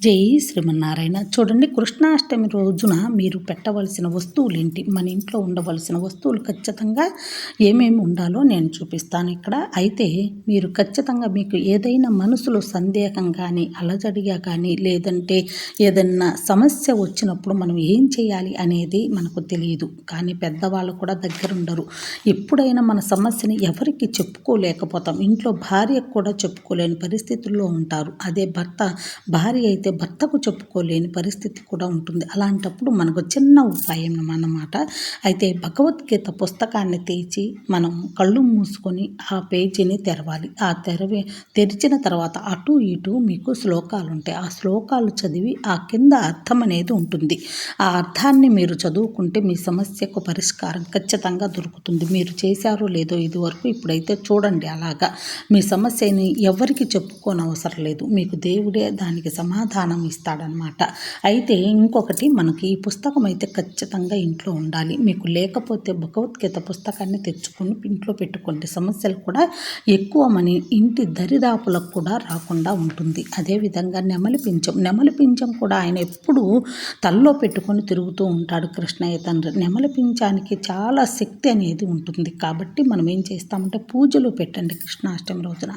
జై శ్రీమన్నారాయణ. చూడండి కృష్ణాష్టమి రోజున మీరు పెట్టవలసిన వస్తువులు ఏంటి మన ఇంట్లో ఉండవలసిన వస్తువులు ఖచ్చితంగా ఏమేమి ఉండాలో నేను చూపిస్తాను ఇక్కడ. అయితే మీరు ఖచ్చితంగా మీకు ఏదైనా మనసులో సందేహం కానీ అలజడిగా కానీ లేదంటే ఏదన్నా సమస్య వచ్చినప్పుడు మనం ఏం చేయాలి అనేది మనకు తెలియదు. కానీ పెద్దవాళ్ళు కూడా దగ్గర ఉండరు. ఎప్పుడైనా మన సమస్యని ఎవరికి చెప్పుకోలేకపోతాం. ఇంట్లో భార్యకు కూడా చెప్పుకోలేని పరిస్థితుల్లో ఉంటారు. అదే భర్త భార్య అయితే అయితే భర్తకు చెప్పుకోలేని పరిస్థితి కూడా ఉంటుంది. అలాంటప్పుడు మనకు చిన్న ఉపాయం అన్నమాట. అయితే భగవద్గీత పుస్తకాన్ని తెచ్చి మనం కళ్ళు మూసుకొని ఆ పేజీని తెరవాలి. ఆ తెరవే తెరిచిన తర్వాత అటు ఇటు మీకు శ్లోకాలు ఉంటాయి. ఆ శ్లోకాలు చదివి ఆ కింద అర్థం అనేది ఉంటుంది. ఆ అర్థాన్ని మీరు చదువుకుంటే మీ సమస్యకు పరిష్కారం ఖచ్చితంగా దొరుకుతుంది. మీరు చేశారో లేదో ఇదివరకు ఇప్పుడైతే చూడండి అలాగా. మీ సమస్యని ఎవరికి చెప్పుకోనవసరం లేదు. మీకు దేవుడే దానికి సమాధానం స్థానం ఇస్తాడనమాట. అయితే ఇంకొకటి మనకి ఈ పుస్తకం అయితే ఖచ్చితంగా ఇంట్లో ఉండాలి. మీకు లేకపోతే భగవద్గీత పుస్తకాన్ని తెచ్చుకొని ఇంట్లో పెట్టుకోండి సమస్యలు కూడా ఎక్కువ మన ఇంటి దరిదాపులకు కూడా రాకుండా ఉంటుంది. అదేవిధంగా నెమలి పింఛం. నెమలి పింఛం కూడా ఆయన ఎప్పుడూ తల్లో పెట్టుకొని తిరుగుతూ ఉంటాడు కృష్ణయ్య తండ్రి. నెమలి పింఛానికి చాలా శక్తి అనేది ఉంటుంది. కాబట్టి మనం ఏం చేస్తామంటే పూజలు పెట్టండి కృష్ణాష్టమి రోజున.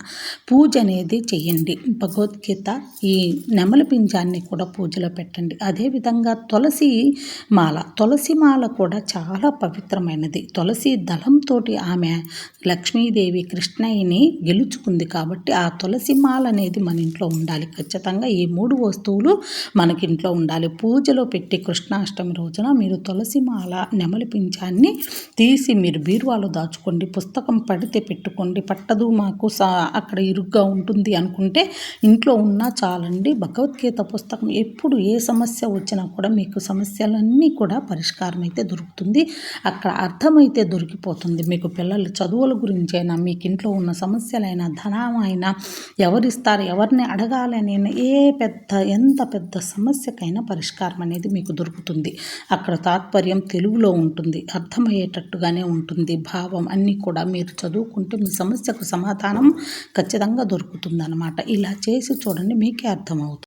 పూజ అనేది చేయండి. భగవద్గీత ఈ నెమలి పింజాన్ని కూడా పూజలో పెట్టండి. అదేవిధంగా తులసి మాల. తులసి మాల కూడా చాలా పవిత్రమైనది. తులసి దళంతో ఆమె లక్ష్మీదేవి కృష్ణయ్యని గెలుచుకుంది కాబట్టి ఆ తులసి మాల అనేది మన ఇంట్లో ఉండాలి. ఖచ్చితంగా ఈ మూడు వస్తువులు మనకి ఇంట్లో ఉండాలి. పూజలో పెట్టి కృష్ణాష్టమి రోజున మీరు తులసి మాల నెమలి పింఛాన్ని తీసి మీరు బీరువాలో దాచుకోండి. పుస్తకం పడితే పెట్టుకోండి. పట్టదు మాకు అక్కడ ఇరుగ్గా ఉంటుంది అనుకుంటే ఇంట్లో ఉన్నా చాలండి. భగవద్గీత భగవద్గీత పుస్తకం ఎప్పుడు ఏ సమస్య వచ్చినా కూడా మీకు సమస్యలన్నీ కూడా పరిష్కారం అయితే దొరుకుతుంది. అక్కడ అర్థమైతే దొరికిపోతుంది. మీకు పిల్లల చదువుల గురించి అయినా మీకు ఇంట్లో ఉన్న సమస్యలైనా ధనం అయినా ఎవరిస్తారు ఎవరిని అడగాలని ఏ పెద్ద ఎంత పెద్ద సమస్యకైనా పరిష్కారం అనేది మీకు దొరుకుతుంది. అక్కడ తాత్పర్యం తెలుగులో ఉంటుంది. అర్థమయ్యేటట్టుగానే ఉంటుంది. భావం అన్నీ కూడా మీరు చదువుకుంటే మీ సమస్యకు సమాధానం ఖచ్చితంగా దొరుకుతుంది ఇలా చేసి చూడండి మీకే అర్థమవుతుంది.